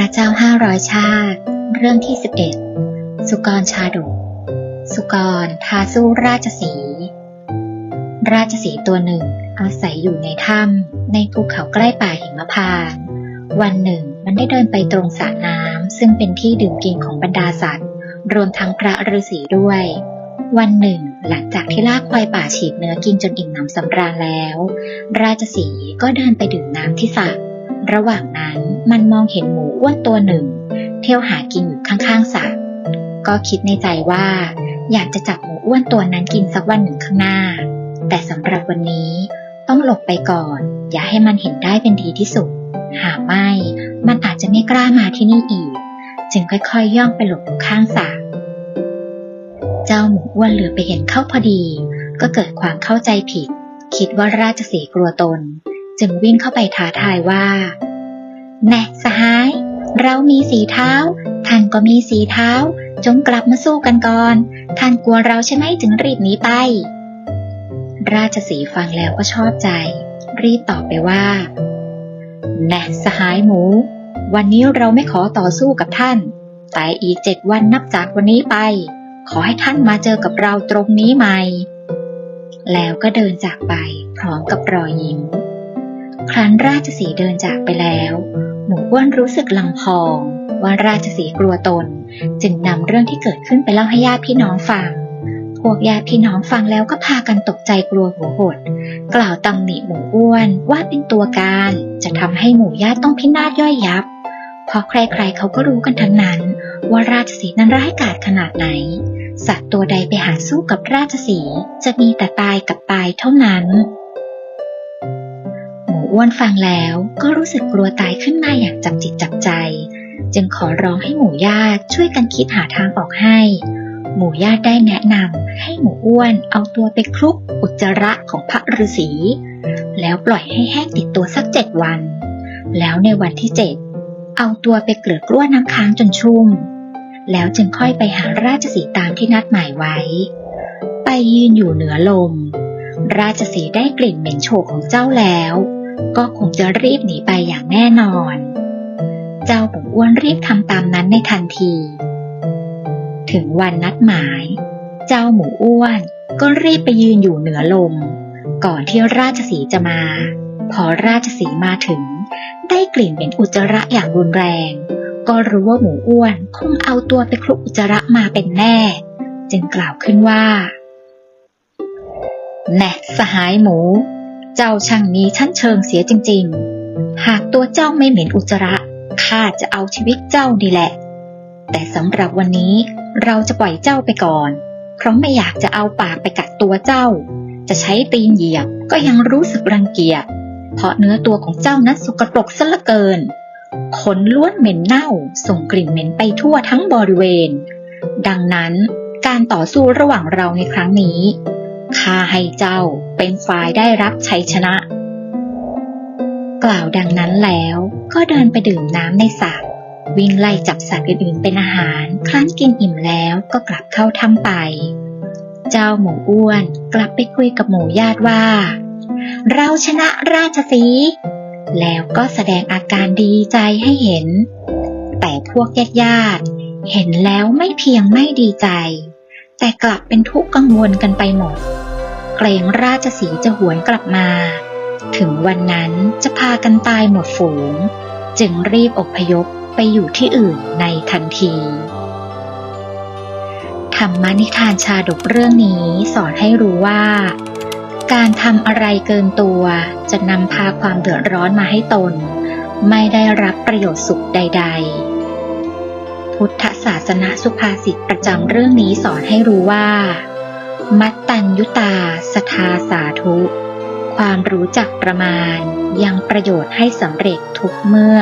ระเจ้าห้าร้อยชาติเรื่องที่สิบเอ็ดสุกรชาดกสุกรทาสู้ราชสี ราชสีตัวหนึ่งอาศัยอยู่ในถ้ำในภูเขาใกล้ป่าหิมพานต์วันหนึ่งมันได้เดินไปตรงสระน้ำซึ่งเป็นที่ดื่มกินของบรรดาสัตว์ รวมทั้งพระฤาษีด้วย วันหนึ่ง หลังจากที่ลากควายป่าฉีกเนื้อกินจนอิ่มหนำสำราญแล้ว ราชสีก็เดินไปดื่มน้ำที่สระ ระหว่างนั้นมันมองเห็นหมูอ้วนตัวหนึ่ง เที่ยวหากินอยู่ข้างๆสระก็คิดในใจว่า อยากจะจับหมูอ้วนตัวนั้นกินสักวันหนึ่งข้างหน้า แต่สำหรับวันนี้ต้องหลบไปก่อน อย่าให้มันเห็นได้เป็นดีที่สุด หากไม่ มันอาจจะไม่กล้ามาที่นี่อีก จึงค่อยๆย่องไปหลบอยู่ข้างสระเจ้าหมูอ้วนเหลือไปเห็นเข้าพอดี ก็เกิดความเข้าใจผิด คิดว่าราชสีกลัวตน จึงวิ่งเข้าไปท้าทายว่า แน่สหาย เรามีสีเท้า ท่านก็มีสีเท้า จงกลับมาสู้กันก่อน ท่านกลัวเราใช่ไหมจึงรีบหนีไป ราชสีฟังแล้วก็ชอบใจ รีบตอบไปว่า แน่สหายหมู วันนี้เราไม่ขอต่อสู้กับท่าน แต่อีเจ็ดวันนับจากวันนี้ไป ขอให้ท่านมาเจอกับเราตรงนี้ใหม่แล้วก็เดินจากไปพร้อมกับรอยยิ้ม ครั้นราชสีเดินจากไปแล้ว หมูอ้วนรู้สึกลำพอง ว่าราชสีกลัวตน จึงนำเรื่องที่เกิดขึ้นไปเล่าให้ญาติพี่น้องฟัง พวกญาติพี่น้องฟังแล้วก็พากันตกใจกลัวหัวหด กล่าวตำหนิหมูอ้วนว่าเป็นตัวการจะทำให้หมู่ญาติต้องพินาศย่อยยับ เพราะใครๆเขาก็รู้กันทั้งนั้น ว่าราชสีนั้นร้ายกาจขนาดไหน สัตว์ตัวใดไปหาสู้กับราชสีจะมีแต่ตายกับตายเท่านั้น อ้วนฟังแล้วก็รู้สึกกลัวตายขึ้นมาอย่างจับจิตจับใจ จึงขอร้องให้หมู่ญาติช่วยกันคิดหาทางออกให้ หมู่ญาติได้แนะนำให้หมูอ้วนเอาตัวไปคลุกอุจจาระของพระฤาษี แล้วปล่อยให้แห้งติดตัวสักเจ็ดวัน แล้วในวันที่เจ็ดเอาตัวไปเกลือกล้วน้ำค้างจนชุ่ม แล้วจึงค่อยไปหาราชสีตามที่นัดหมายไว้ ไปยืนอยู่เหนือลม ราชสีได้กลิ่นเหม็นโชกของเจ้าแล้ว ก็คงจะรีบหนีไปอย่างแน่นอน เจ้าหมูอ้วนรีบทำตามนั้นในทันที ถึงวันนัดหมาย เจ้าหมูอ้วนก็รีบไปยืนอยู่เหนือลม ก่อนที่ราชสีจะมา พอราชสีมาถึง ได้กลิ่นเหม็นอุจจาระอย่างรุนแรง ก็รู้ว่าหมูอ้วนคงเอาตัวไปคลุกอุจจาระมาเป็นแน่ จึงกล่าวขึ้นว่าแน่สหายหมู เจ้าช่างมีชั้นเชิงเสียจริง ๆ หากตัวเจ้าไม่เหม็นอุจจาระข้าจะเอาชีวิตเจ้านี่แหละ แต่สำหรับวันนี้เราจะปล่อยเจ้าไปก่อน เพราะไม่อยากจะเอาปากไปกัดตัวเจ้า จะใช้ตีนเหยียบก็ยังรู้สึกรังเกียจ เพราะเนื้อตัวของเจ้านั้นสกปรกซะเหลือเกิน ขนล้วนเหม็นเน่า ส่งกลิ่นเหม็นไปทั่วทั้งบริเวณ ดังนั้นการต่อสู้ระหว่างเราในครั้งนี้ ข้าให้เจ้าเป็นฝ่ายได้รับชัยชนะ กล่าวดังนั้นแล้วก็เดินไปดื่มน้ำในสระวิ่งไล่จับสัตว์อื่นๆเป็นอาหาร ครั้นกินอิ่มแล้วก็กลับเข้าถ้ำไป เจ้าหมูอ้วนกลับไปคุยกับหมูญาติว่า เราชนะราชสี แล้วก็แสดงอาการดีใจให้เห็น แต่พวกญาติญาติเห็นแล้วไม่เพียงไม่ดีใจ แต่กลับเป็นทุกข์กังวลกันไปหมด เกรงราชสีจะหวนกลับมา ถึงวันนั้นจะพากันตายหมดฝูง จึงรีบอพยพไปอยู่ที่อื่นในทันทีธรรมนิทานชาดกเรื่องนี้สอนให้รู้ว่า การทำอะไรเกินตัวจะนำพาความเดือดร้อนมาให้ตน ไม่ได้รับประโยชน์สุขใด ๆ พุทธศาสนาสุภาษิตประจำเรื่องนี้สอนให้รู้ว่า มัตตัญยุตาสทาสาธุ ความรู้จักประมาณยังประโยชน์ให้สำเร็จทุกเมื่อ